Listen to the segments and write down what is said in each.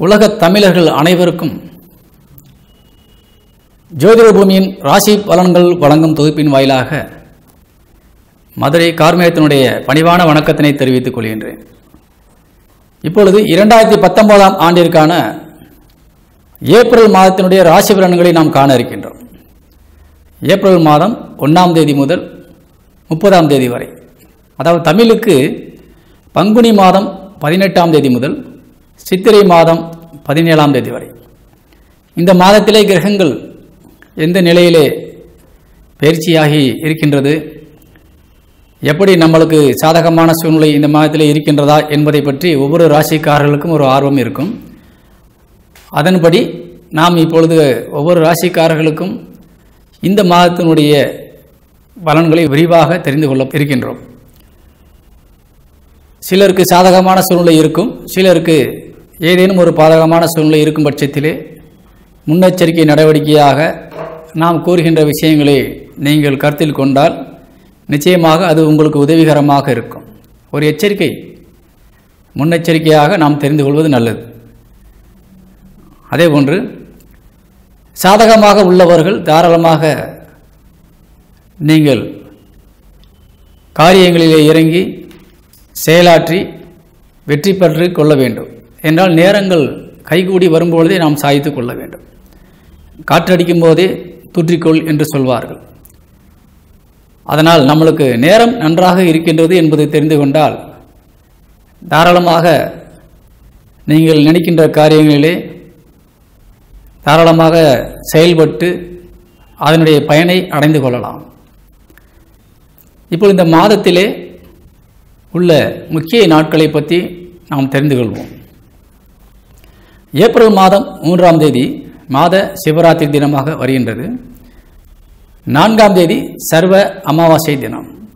உலகத் தமிழர்கள் அனைவருக்கும் ஜோதிட பூமியின் ராசி பலன்கள் வழங்கும் தொகுப்பின் வாயிலாக மதுரை கார்மேகத்தினுடைய பணிவான வணக்கத்தினை தெரிவித்துக் கொள்கின்றேன். இப்பொழுது இரண்டாயிரத்தி பத்தொன்பதாம் ஆண்டிற்கான ஏப்ரல் மாதத்தினுடைய ராசி பலன்களை நாம் காண இருக்கின்றோம். ஏப்ரல் மாதம் ஒன்றாம் தேதி முதல் முப்பதாம் தேதி வரை. அதாவது தமிழுக்கு பங்குனி மாதம் பதினெட்டாம் தேதி முதல் சித்திரை மாதம் பதினேழாம் தேதி வரை. இந்த மாதத்திலே கிரகங்கள் எந்த நிலையிலே பயிற்சியாகி இருக்கின்றது? எப்படி நம்மளுக்கு சாதகமான சூழ்நிலை இந்த மாதத்திலே இருக்கின்றதா என்பதை பற்றி ஒவ்வொரு ராசிக்காரர்களுக்கும் ஒரு ஆர்வம் இருக்கும். அதன்படி நாம் இப்பொழுது ஒவ்வொரு ராசிக்காரர்களுக்கும் இந்த மாதத்தினுடைய பலன்களை விரிவாக தெரிந்து கொள்ள இருக்கின்றோம். சிலருக்கு சாதகமான சூழ்நிலை இருக்கும் சிலருக்கு ஏதேனும் ஒரு பாதகமான சூழ்நிலை இருக்கும் பட்சத்திலே முன்னெச்சரிக்கை நடவடிக்கையாக நாம் கூறுகின்ற விஷயங்களை நீங்கள் கருத்தில் கொண்டால் நிச்சயமாக அது உங்களுக்கு உதவிகரமாக இருக்கும். ஒரு எச்சரிக்கை முன்னெச்சரிக்கையாக நாம் தெரிந்து கொள்வது நல்லது. அதேபோன்று சாதகமாக உள்ளவர்கள் தாராளமாக நீங்கள் காரியங்களிலே இறங்கி செயலாற்றி வெற்றி பெற்று கொள்ள வேண்டும். என்றால் நேரங்கள் கைகூடி வரும்பொழுதே நாம் சாய்த்து கொள்ள வேண்டும். காற்றடிக்கும் போதே தூற்றிக்கொள் என்று சொல்வார்கள். அதனால் நம்மளுக்கு நேரம் நன்றாக இருக்கின்றது என்பது தெரிந்து கொண்டால் தாராளமாக நீங்கள் நினைக்கின்ற காரியங்களிலே தாராளமாக செயல்பட்டு அதனுடைய பயனை அடைந்து கொள்ளலாம். இப்போ இந்த மாதத்திலே உள்ள முக்கிய நாட்களை பற்றி நாம் தெரிந்து கொள்வோம். ஏப்ரல் மாதம் மூன்றாம் தேதி மாத சிவராத்திரி தினமாக வருகின்றது. நான்காம் தேதி சர்வ அமாவாசை தினம்.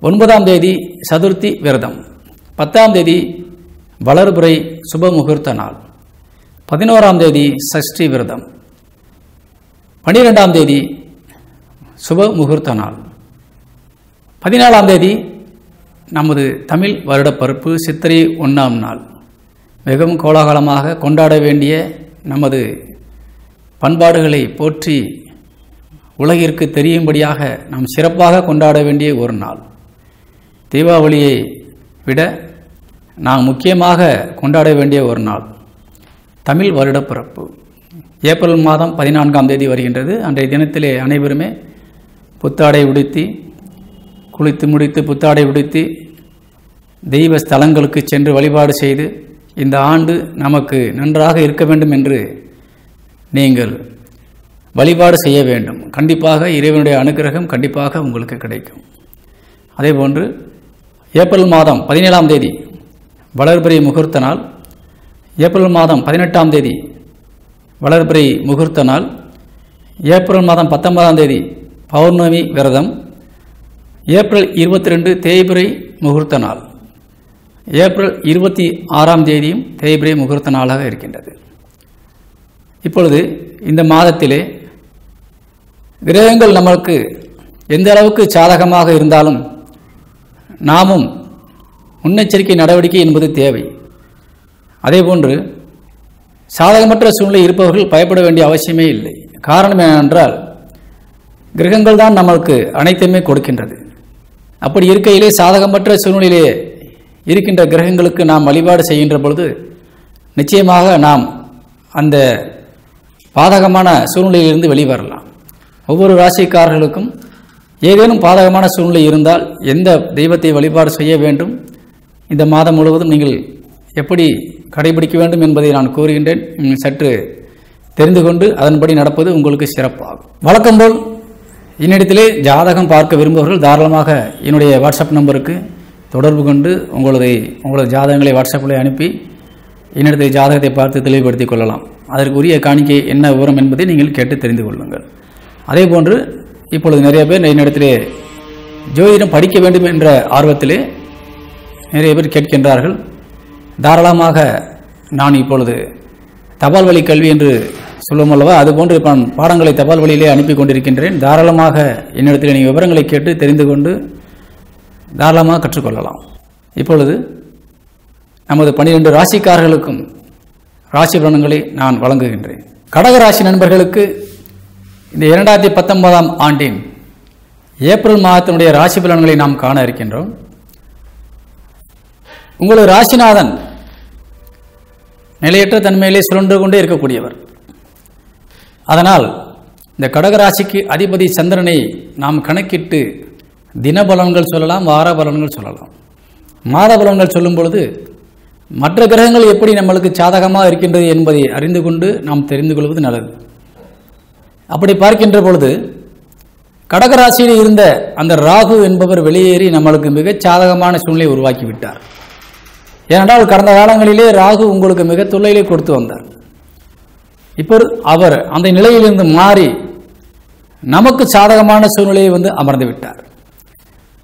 ஒன்பதாம் தேதி சதுர்த்தி விரதம். பத்தாம் தேதி வளர்புரை சுப முகூர்த்த நாள். பதினோராம் தேதி சஷ்டி விரதம். பன்னிரெண்டாம் தேதி சுப முகூர்த்த நாள். பதினாலாம் தேதி நமது தமிழ் வருடப்பருப்பு சித்திரை ஒன்றாம் நாள். மிகவும் கோலாகலமாக கொண்டாட வேண்டிய நமது பண்பாடுகளை போற்றி உலகிற்கு தெரியும்படியாக நாம் சிறப்பாக கொண்டாட வேண்டிய ஒரு நாள். தீபாவளியை விட நாம் முக்கியமாக கொண்டாட வேண்டிய ஒரு நாள். தமிழ் வருடப்பிறப்பு ஏப்ரல் மாதம் பதினான்காம் தேதி வருகின்றது. அன்றைய தினத்திலே அனைவருமே புத்தாடை உடுத்தி குளித்து முடித்து புத்தாடை உடுத்தி தெய்வ ஸ்தலங்களுக்கு சென்று வழிபாடு செய்து இந்த ஆண்டு நமக்கு நன்றாக இருக்க வேண்டும் என்று நீங்கள் வழிபாடு செய்ய வேண்டும். கண்டிப்பாக இறைவனுடைய அனுகிரகம் கண்டிப்பாக உங்களுக்கு கிடைக்கும். அதேபோன்று ஏப்ரல் மாதம் பதினேழாம் தேதி வளர்பிறை முகூர்த்த நாள். ஏப்ரல் மாதம் பதினெட்டாம் தேதி வளர்பிறை முகூர்த்த நாள். ஏப்ரல் மாதம் பத்தொன்பதாம் தேதி பௌர்ணமி விரதம். ஏப்ரல் இருபத்தி ரெண்டு தேய்பிரை முகூர்த்த நாள். ஏப்ரல் இருபத்தி ஆறாம் தேதியும் தேய்பிரை முகூர்த்த நாளாக இருக்கின்றது. இப்பொழுது இந்த மாதத்திலே கிரகங்கள் நம்மளுக்கு எந்த அளவுக்கு சாதகமாக இருந்தாலும் நாமும் முன்னெச்சரிக்கை நடவடிக்கை என்பது தேவை. அதேபோன்று சாதகமற்ற சூழ்நிலை இருப்பவர்கள் பயப்பட வேண்டிய அவசியமே இல்லை. காரணம் என்னவென்றால் கிரகங்கள் தான் நம்மளுக்கு அனைத்துமே கொடுக்கின்றது. அப்படி இருக்கையிலே சாதகமற்ற சூழ்நிலையிலே இருக்கின்ற கிரகங்களுக்கு நாம் வழிபாடு செய்கின்ற பொழுது நிச்சயமாக நாம் அந்த பாதகமான சூழ்நிலையிலிருந்து வெளிவரலாம். ஒவ்வொரு ராசிக்காரர்களுக்கும் ஏதேனும் பாதகமான சூழ்நிலை இருந்தால் எந்த தெய்வத்தை வழிபாடு செய்ய வேண்டும்? இந்த மாதம் முழுவதும் நீங்கள் எப்படி கடைபிடிக்க வேண்டும் என்பதை நான் கூறுகின்றேன். சற்று தெரிந்து கொண்டு அதன்படி நடப்பது உங்களுக்கு சிறப்பாகும். வழக்கம்போல் என்னிடத்திலே ஜாதகம் பார்க்க விரும்புபவர்கள் தாராளமாக என்னுடைய வாட்ஸ்அப் நம்பருக்கு தொடர்பு கொண்டு உங்களது உங்களது ஜாதகங்களை வாட்ஸ்அப்பில் அனுப்பி என்னிடத்தை ஜாதகத்தை பார்த்து தெளிவுபடுத்திக் கொள்ளலாம். அதற்குரிய காணிக்கை என்ன விவரம் என்பதை நீங்கள் கேட்டு தெரிந்து கொள்ளுங்கள். அதே போன்று இப்பொழுது நிறைய பேர் என்னிடத்திலே ஜோதிடம் படிக்க வேண்டும் என்ற ஆர்வத்திலே நிறைய பேர் கேட்கின்றார்கள். தாராளமாக நான் இப்பொழுது தபால் வழி கல்வி என்று சொல்லும் அல்லவா அதுபோன்று நான் பாடங்களை தபால் வழியிலே அனுப்பி கொண்டிருக்கின்றேன். தாராளமாக என்னிடத்தில் நீங்கள் விவரங்களை கேட்டு தெரிந்து கொண்டு தாராளமாக கற்றுக்கொள்ளலாம். இப்பொழுது நமது பன்னிரெண்டு ராசிக்காரர்களுக்கும் ராசி பலன்களை நான் வழங்குகின்றேன். கடக ராசி நண்பர்களுக்கு இந்த இரண்டாயிரத்தி பத்தொன்பதாம் ஆண்டின் ஏப்ரல் மாதத்தினுடைய ராசி பலன்களை நாம் காண இருக்கின்றோம். உங்களது ராசிநாதன் நிலையற்ற தன்மையிலே சுழன்று கொண்டே இருக்கக்கூடியவர். அதனால் இந்த கடகராசிக்கு அதிபதி சந்திரனை நாம் கணக்கிட்டு தின பலன்கள் சொல்லலாம் வார பலன்கள் சொல்லலாம். மாத பலன்கள் சொல்லும் பொழுது மற்ற கிரகங்கள் எப்படி நம்மளுக்கு சாதகமாக இருக்கின்றது என்பதை அறிந்து கொண்டு நாம் தெரிந்து கொள்வது நல்லது. அப்படி பார்க்கின்ற பொழுது கடகராசியில் இருந்த அந்த ராகு என்பவர் வெளியேறி நம்மளுக்கு மிக சாதகமான சூழ்நிலை உருவாக்கி விட்டார் ஏனென்றால் கடந்த காலங்களிலே ராகு உங்களுக்கு மிக தொல்லையிலே கொடுத்து வந்தார். இப்போ அவர் அந்த நிலையிலிருந்து மாறி நமக்கு சாதகமான சூழ்நிலையை வந்து அமர்ந்து விட்டார்.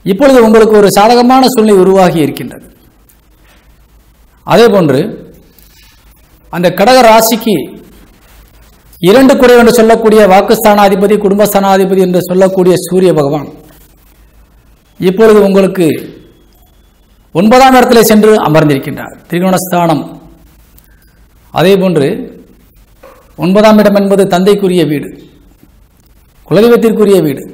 இப்பொழுது உங்களுக்கு ஒரு சாதகமான சூழ்நிலை உருவாகி இருக்கின்றது. அதே போன்று அந்த கடக ராசிக்கு இரண்டு குறை என்று சொல்லக்கூடிய வாக்குஸ்தானாதிபதி குடும்பஸ்தானாதிபதி என்று சொல்லக்கூடிய சூரிய பகவான் இப்பொழுது உங்களுக்கு ஒன்பதாம் இடத்திலே சென்று அமர்ந்திருக்கின்றார். திரிகோணஸ்தானம். அதே போன்று ஒன்பதாம் இடம் என்பது தந்தைக்குரிய வீடு குலதெய்வத்திற்குரிய வீடு.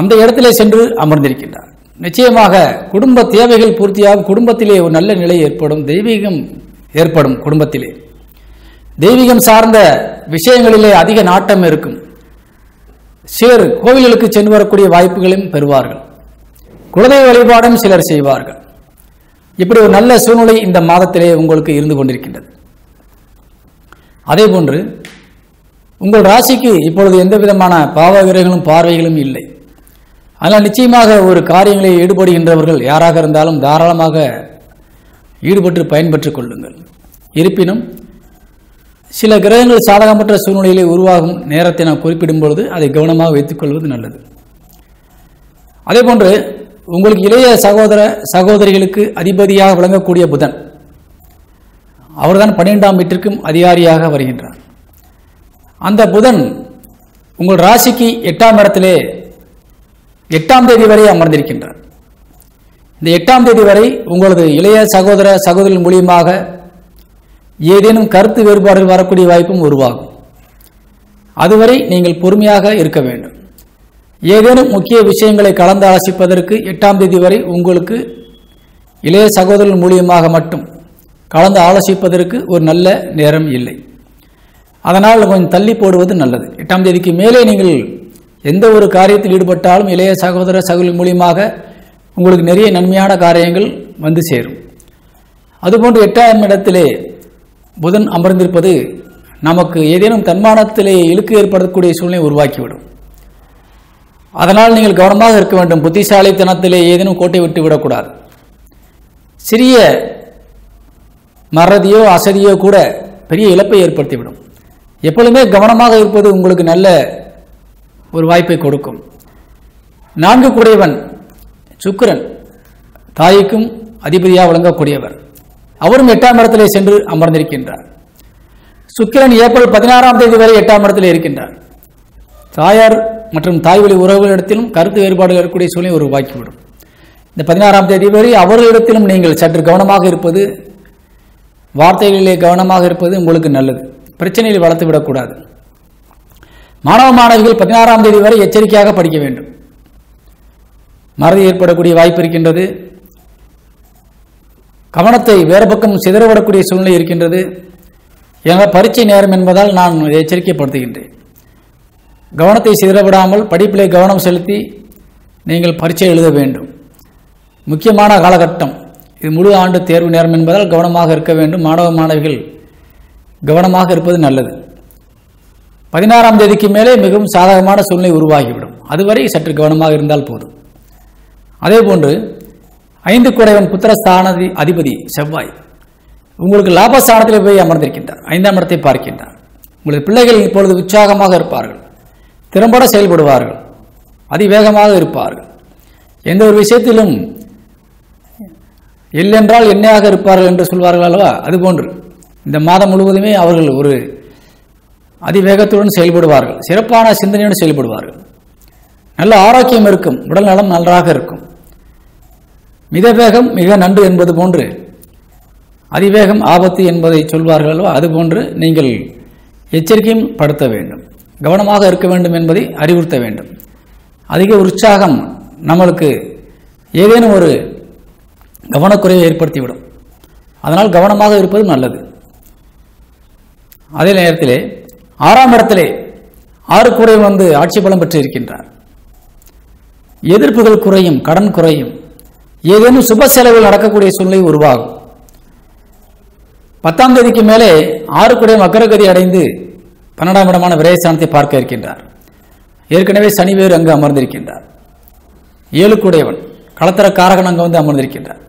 அந்த இடத்திலே சென்று அமர்ந்திருக்கின்றார். நிச்சயமாக குடும்ப தேவைகள் பூர்த்தியாகும் குடும்பத்திலே ஒரு நல்ல நிலை ஏற்படும் தெய்வீகம் ஏற்படும் குடும்பத்திலே. தெய்வீகம் சார்ந்த விஷயங்களிலே அதிக நாட்டம் இருக்கும். சிலர் கோவில்களுக்கு சென்று வரக்கூடிய வாய்ப்புகளையும் பெறுவார்கள். குலதெய்வ வழிபாடும் சிலர் செய்வார்கள். இப்படி ஒரு நல்ல சூழ்நிலை இந்த மாதத்திலே உங்களுக்கு இருந்து கொண்டிருக்கின்றது. அதே போன்று உங்கள் ராசிக்கு இப்பொழுது எந்த விதமான பாவகிரகங்களும் பார்வைகளும் இல்லை. ஆனால் நிச்சயமாக ஒரு காரியங்களில் ஈடுபடுகின்றவர்கள் யாராக இருந்தாலும் தாராளமாக ஈடுபட்டு பயன்பெற்றுக் கொள்ளுங்கள். இருப்பினும் சில கிரகங்கள் சாதகமற்ற சூழ்நிலையிலே உருவாகும் நேரத்தை நான் குறிப்பிடும் பொழுது அதை கவனமாக வைத்துக் கொள்வது நல்லது. அதே போன்று உங்களுக்கு இளைய சகோதர சகோதரிகளுக்கு அதிபதியாக விளங்கக்கூடிய புதன் அவர்தான் பன்னிரெண்டாம் வீட்டிற்கும் அதிகாரியாக வருகின்றார். அந்த புதன் உங்கள் ராசிக்கு எட்டாம் இடத்திலே எட்டாம் தேதி வரை அமர்ந்திருக்கின்றார். இந்த எட்டாம் தேதி வரை உங்களது இளைய சகோதர சகோதரின் மூலியமாக ஏதேனும் கருத்து வேறுபாடுகள் வரக்கூடிய வாய்ப்பும் உருவாகும். அதுவரை நீங்கள் பொறுமையாக இருக்க வேண்டும். ஏதேனும் முக்கிய விஷயங்களை கலந்து ஆலோசிப்பதற்கு எட்டாம் தேதி வரை உங்களுக்கு இளைய சகோதரர்கள் மூலியமாக மட்டும் கலந்து ஆலோசிப்பதற்கு ஒரு நல்ல நேரம் இல்லை. அதனால் கொஞ்சம் தள்ளி போடுவது நல்லது. எட்டாம் தேதிக்கு மேலே நீங்கள் எந்த ஒரு காரியத்தில் ஈடுபட்டாலும் இளைய சகோதர சகோதரி மூலியமாக உங்களுக்கு நிறைய நன்மையான காரியங்கள் வந்து சேரும். அதுபோன்று எட்டாம் இடத்திலே புதன் அமர்ந்திருப்பது நமக்கு ஏதேனும் தன்மானத்திலே இழுக்கு ஏற்படக்கூடிய சூழ்நிலை உருவாக்கிவிடும். அதனால் நீங்கள் கவனமாக இருக்க வேண்டும். புத்திசாலித்தனத்திலே ஏதேனும் கோட்டை விட்டு விடக்கூடாது. சிறிய மறதியோ அசதியோ கூட பெரிய இழப்பை ஏற்படுத்திவிடும். எப்பொழுதுமே கவனமாக இருப்பது உங்களுக்கு நல்ல ஒரு வாய்ப்பை கொடுக்கும். நான்கு குடையவன் சுக்கிரன் தாய்க்கும் அதிபதியாக விளங்கக்கூடியவர். அவரும் எட்டாம் இடத்திலே சென்று அமர்ந்திருக்கின்றார். சுக்கிரன் ஏப்ரல் பதினாறாம் தேதி வரை எட்டாம் இடத்தில் இருக்கின்றார். தாயார் மற்றும் தாய்வழி உறவுகளிடத்திலும் கருத்து வேறுபாடுகள் இருக்கக்கூடிய சூழ்நிலை உருவாக்கிவிடும் இந்த பதினாறாம் தேதி வரை அவர்களிடத்திலும் நீங்கள் சற்று கவனமாக இருப்பது வார்த்தைகளிலே கவனமாக இருப்பது உங்களுக்கு நல்லது. பிரச்சனையில் வளர்த்து விடக்கூடாது மாணவ மாணவிகள் பதினாறாம் தேதி வரை எச்சரிக்கையாக படிக்க வேண்டும். மறதி ஏற்படக்கூடிய வாய்ப்பு இருக்கின்றது. கவனத்தை வேறு பக்கம் சிதறவிடக்கூடிய சூழ்நிலை இருக்கின்றது. எனவே பரீட்சை நேரம் என்பதால் நான் எச்சரிக்கைப்படுத்துகின்றேன். கவனத்தை சிதறவிடாமல் படிப்பிலே கவனம் செலுத்தி நீங்கள் பரீட்சை எழுத வேண்டும். முக்கியமான காலகட்டம். இது முழு ஆண்டு தேர்வு நேரம் என்பதால் கவனமாக இருக்க வேண்டும். மாணவ மாணவிகள் கவனமாக இருப்பது நல்லது. பதினாறாம் தேதிக்கு மேலே மிகவும் சாதகமான சூழ்நிலை உருவாகிவிடும். அதுவரை சற்று கவனமாக இருந்தால் போதும். அதேபோன்று ஐந்து குறைவன் புத்திரஸ்தான அதிபதி செவ்வாய் உங்களுக்கு லாபஸ்தானத்தில் போய் அமர்ந்திருக்கின்றார். ஐந்தாம் இடத்தை பார்க்கின்றார். உங்களது பிள்ளைகள் இப்பொழுது உற்சாகமாக இருப்பார்கள். திறம்பட செயல்படுவார்கள். அதிவேகமாக இருப்பார்கள். எந்த ஒரு விஷயத்திலும் இல்லென்றால் என்னையாக இருப்பார்கள் என்று சொல்வார்கள் அல்லவா? அதுபோன்று இந்த மாதம் முழுவதுமே அவர்கள் ஒரு அதிவேகத்துடன் செயல்படுவார்கள். சிறப்பான சிந்தனையுடன் செயல்படுவார்கள். நல்ல ஆரோக்கியம் இருக்கும். உடல் நலம் நன்றாக இருக்கும். மித வேகம் மிக நன்று என்பது போன்று அதிவேகம் ஆபத்து என்பதை சொல்வார்கள் அதுபோன்று நீங்கள் எச்சரிக்கையும் படுத்த வேண்டும். கவனமாக இருக்க வேண்டும் என்பதை அறிவுறுத்த வேண்டும். அதிக உற்சாகம் நம்மளுக்கு ஏதேனும் ஒரு கவனக்குறைவை ஏற்படுத்திவிடும். அதனால் கவனமாக இருப்பது நல்லது. அதே நேரத்திலே ஆறாம் இடத்திலே ஆறு குறை வந்து ஆட்சி பலம் பெற்று இருக்கின்றார். எதிர்ப்புகள் குறையும் கடன் குறையும். ஏதேனும் சுப செலவில் நடக்கக்கூடிய சூழ்நிலை உருவாகும். பத்தாம் தேதிக்கு மேலே ஆறு குறையும் அக்கரகதி அடைந்து பன்னெண்டாம் இடமான விரயஸ்தானத்தை பார்க்க இருக்கின்றார். ஏற்கனவே சனி வேறு அங்கு அமர்ந்திருக்கின்றார். ஏழுக்குடையவன் களத்திர காரகன் அங்கு வந்து அமர்ந்திருக்கின்றார்.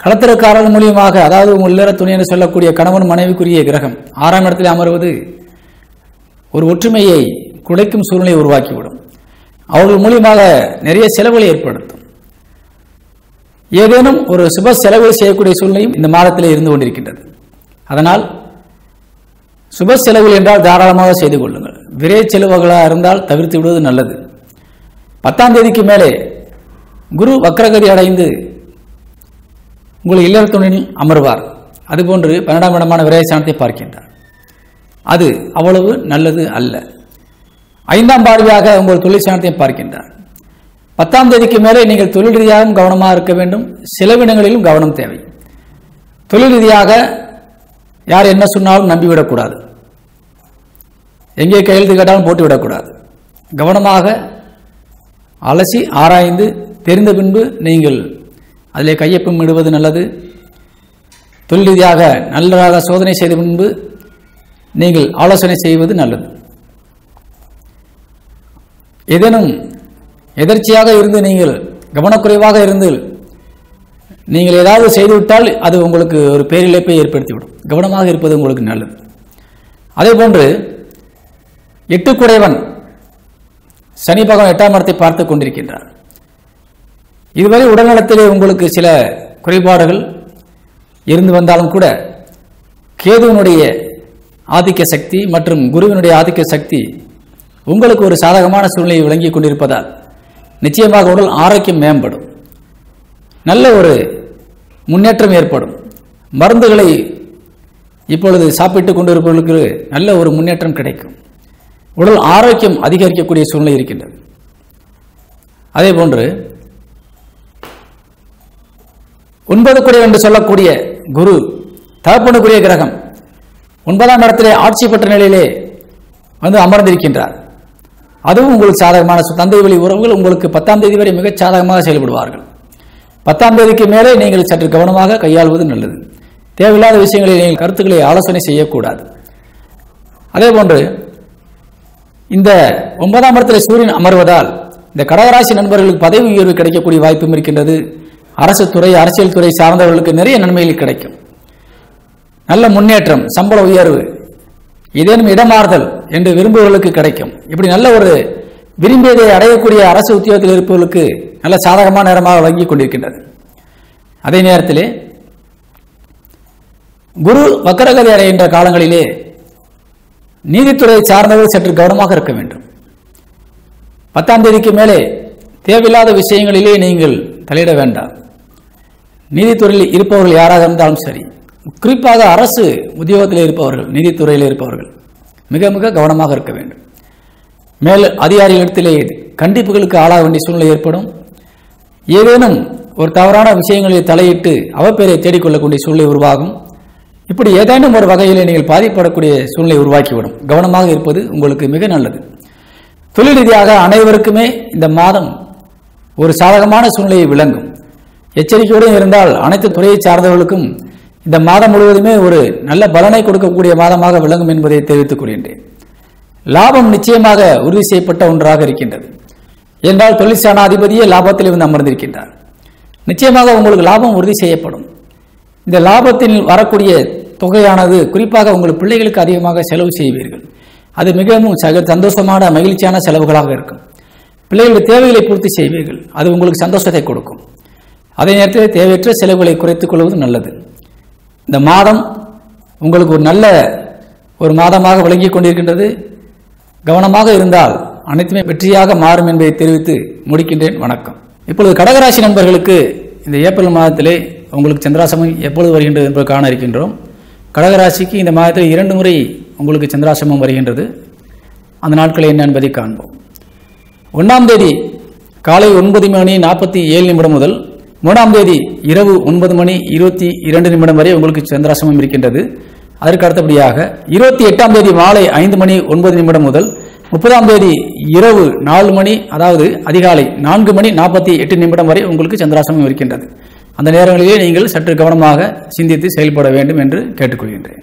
களத்திரக்காரர்கள் மூலியமாக அதாவது உங்கள் இல்லற துணை என்று சொல்லக்கூடிய கணவன் மனைவிக்குரிய கிரகம் ஆறாம் இடத்தில் அமர்வது ஒரு ஒற்றுமையை குலைக்கும் சூழ்நிலையை உருவாக்கிவிடும். அவர்கள் மூலியமாக நிறைய செலவுகளை ஏற்படுத்தும். ஏதேனும் ஒரு சுப செலவு செய்யக்கூடிய சூழ்நிலையும் இந்த மாதத்தில் இருந்து கொண்டிருக்கின்றது. அதனால் சுப செலவுகள் என்றால் தாராளமாக செய்து கொள்ளுங்கள். விரை செலவுகளாக இருந்தால் தவிர்த்து விடுவது நல்லது. பத்தாம் தேதிக்கு மேலே குரு வக்ரகதி அடைந்து உங்கள் இல்லறத்துடன் அமர்வார். அதுபோன்று பன்னெண்டாம் இடமான விரயசானத்தை பார்க்கின்றார். அது அவ்வளவு நல்லது அல்ல. ஐந்தாம் பார்வையாக உங்கள் தொழில் சாணத்தை பார்க்கின்றார். பத்தாம் தேதிக்கு மேலே நீங்கள் தொழில் ரீதியாகவும் கவனமாக இருக்க வேண்டும். செலவினங்களிலும் கவனம் தேவை. தொழில் ரீதியாக யார் என்ன சொன்னாலும் நம்பிவிடக்கூடாது. எங்கே கையெழுத்து கேட்டாலும் போட்டுவிடக்கூடாது. கவனமாக அலசி ஆராய்ந்து தெரிந்த பின்பு நீங்கள் அதிலே கையொப்பம் இடுவது நல்லது. தொழில் ரீதியாக நல்லதாக சோதனை செய்த முன்பு நீங்கள் ஆலோசனை செய்வது நல்லது. ஏதேனும் எதர்ச்சியாக இருந்து நீங்கள் கவனக்குறைவாக இருந்து நீங்கள் ஏதாவது செய்துவிட்டால் அது உங்களுக்கு ஒரு பேரிழப்பை ஏற்படுத்திவிடும். கவனமாக இருப்பது உங்களுக்கு நல்லது. அதே போன்று எட்டுக்குடையவன் சனி பகவான் எட்டாம் இடத்தை பார்த்து கொண்டிருக்கின்றார். இதுவரை உடல்நலத்திலே உங்களுக்கு சில குறைபாடுகள் இருந்து வந்தாலும் கூட கேதுவனுடைய ஆதிக்க சக்தி மற்றும் குருவினுடைய ஆதிக்க சக்தி உங்களுக்கு ஒரு சாதகமான சூழ்நிலையை விளங்கி கொண்டிருப்பதால் நிச்சயமாக உடல் ஆரோக்கியம் மேம்படும். நல்ல ஒரு முன்னேற்றம் ஏற்படும். மருந்துகளை இப்பொழுது சாப்பிட்டு கொண்டிருப்பவர்களுக்கு நல்ல ஒரு முன்னேற்றம் கிடைக்கும். உடல் ஆரோக்கியம் அதிகரிக்கக்கூடிய சூழ்நிலை இருக்கின்றது. அதே போன்று ஒன்பது குறை என்று சொல்லக்கூடிய குரு தகப்பனுக்குரிய கிரகம் ஒன்பதாம் இடத்திலே ஆட்சி பெற்ற நிலையிலே வந்து அமர்ந்திருக்கின்றார். அதுவும் உங்களுக்கு சாதகமான தந்தை வழி உறவுகள் உங்களுக்கு பத்தாம் தேதி வரை மிகச் சாதகமாக செயல்படுவார்கள். பத்தாம் தேதிக்கு மேலே நீங்கள் சற்று கவனமாக கையாள்வது நல்லது. தேவையில்லாத விஷயங்களில் நீங்கள் கருத்துக்களை ஆலோசனை செய்யக்கூடாது. அதே போன்று இந்த ஒன்பதாம் இடத்தில் சூரியன் அமர்வதால் இந்த கடகராசி நண்பர்களுக்கு பதவி உயர்வு கிடைக்கக்கூடிய வாய்ப்பும் இருக்கின்றது. அரசு துறை அரசியல் துறை சார்ந்தவர்களுக்கு நிறைய நன்மைகள் கிடைக்கும். நல்ல முன்னேற்றம் சம்பள உயர்வு ஏதேனும் இடமாறுதல் என்று விரும்புபவர்களுக்கு கிடைக்கும். இப்படி நல்ல ஒரு விரும்பியதை அடையக்கூடிய அரசு உத்தியோகத்தில் இருப்பவர்களுக்கு நல்ல சாதகமான நேரமாக வழங்கி கொண்டிருக்கின்றது. அதே நேரத்திலே குரு வக்கரகதி அடைகின்ற காலங்களிலே நீதித்துறை சார்ந்தவர்கள் சற்று கவனமாக இருக்க வேண்டும். பத்தாம் தேதிக்கு மேலே தேவையில்லாத விஷயங்களிலே நீங்கள் தலையிட வேண்டாம். நீதித்துறையில் இருப்பவர்கள் யாராக இருந்தாலும் சரி குறிப்பாக அரசு உத்தியோகத்தில் இருப்பவர்கள் நீதித்துறையில் இருப்பவர்கள் மிக மிக கவனமாக இருக்க வேண்டும். மேல் அதிகாரிகளிடத்திலே கண்டிப்புகளுக்கு ஆளாக வேண்டிய சூழ்நிலை ஏற்படும். ஏதேனும் ஒரு தவறான விஷயங்களில் தலையிட்டு அவப்பேரை தேடிக்கொள்ளக்கூடிய சூழ்நிலை உருவாகும். இப்படி ஏதேனும் ஒரு வகையில் நீங்கள் பாதிப்படக்கூடிய சூழ்நிலை உருவாக்கிவிடும். கவனமாக இருப்பது உங்களுக்கு மிக நல்லது. தொழில் ரீதியாக அனைவருக்குமே இந்த மாதம் ஒரு சாதகமான சூழ்நிலையை விளங்கும். எச்சரிக்கையுடன் இருந்தால் அனைத்து துறையை சார்ந்தவர்களுக்கும் இந்த மாதம் முழுவதுமே ஒரு நல்ல பலனை கொடுக்கக்கூடிய மாதமாக விளங்கும் என்பதை தெரிவித்துக் கொள்கின்றேன். லாபம் நிச்சயமாக உறுதி செய்யப்பட்ட ஒன்றாக இருக்கின்றது. என்றால் தொழிற்சான அதிபதியே லாபத்தில் இருந்து அமர்ந்திருக்கின்றார். நிச்சயமாக உங்களுக்கு லாபம் உறுதி செய்யப்படும். இந்த லாபத்தில் வரக்கூடிய தொகையானது குறிப்பாக உங்கள் பிள்ளைகளுக்கு அதிகமாக செலவு செய்வீர்கள். அது மிகவும் சக சந்தோஷமான மகிழ்ச்சியான செலவுகளாக இருக்கும். பிள்ளைகளுடைய தேவைகளை பூர்த்தி செய்வீர்கள். அது உங்களுக்கு சந்தோஷத்தை கொடுக்கும். அதே நேரத்தில் தேவையற்ற செலவுகளை குறைத்துக் கொள்வது நல்லது. இந்த மாதம் உங்களுக்கு ஒரு நல்ல ஒரு மாதமாக விளங்கிக் கொண்டிருக்கின்றது. கவனமாக இருந்தால் அனைத்துமே வெற்றியாக மாறும் என்பதை தெரிவித்து முடிக்கின்றேன். வணக்கம். இப்பொழுது கடகராசி நண்பர்களுக்கு இந்த ஏப்ரல் மாதத்திலே உங்களுக்கு சந்திராசமம் எப்பொழுது வருகின்றது என்பதை காண இருக்கின்றோம். கடகராசிக்கு இந்த மாதத்தில் இரண்டு முறை உங்களுக்கு சந்திராசிரமம் வருகின்றது. அந்த நாட்களை என்ன என்பதை காண்போம். ஒன்றாம் தேதி காலை ஒன்பது மணி நாற்பத்தி ஏழு நிமிடம் முதல் மூணாம் தேதி இரவு ஒன்பது மணி இருபத்தி இரண்டு நிமிடம் வரை உங்களுக்கு சந்திராசிரமம் இருக்கின்றது. அதற்கு அடுத்தபடியாக இருபத்தி எட்டாம் தேதி மாலை ஐந்து மணி ஒன்பது நிமிடம் முதல் முப்பதாம் தேதி இரவு நாலு மணி அதாவது அதிகாலை நான்கு மணி நாற்பத்தி எட்டு நிமிடம் வரை உங்களுக்கு சந்திராசிரமம் இருக்கின்றது. அந்த நேரங்களிலே நீங்கள் சற்று கவனமாக சிந்தித்து செயல்பட வேண்டும் என்று கேட்டுக்கொள்கின்றேன்.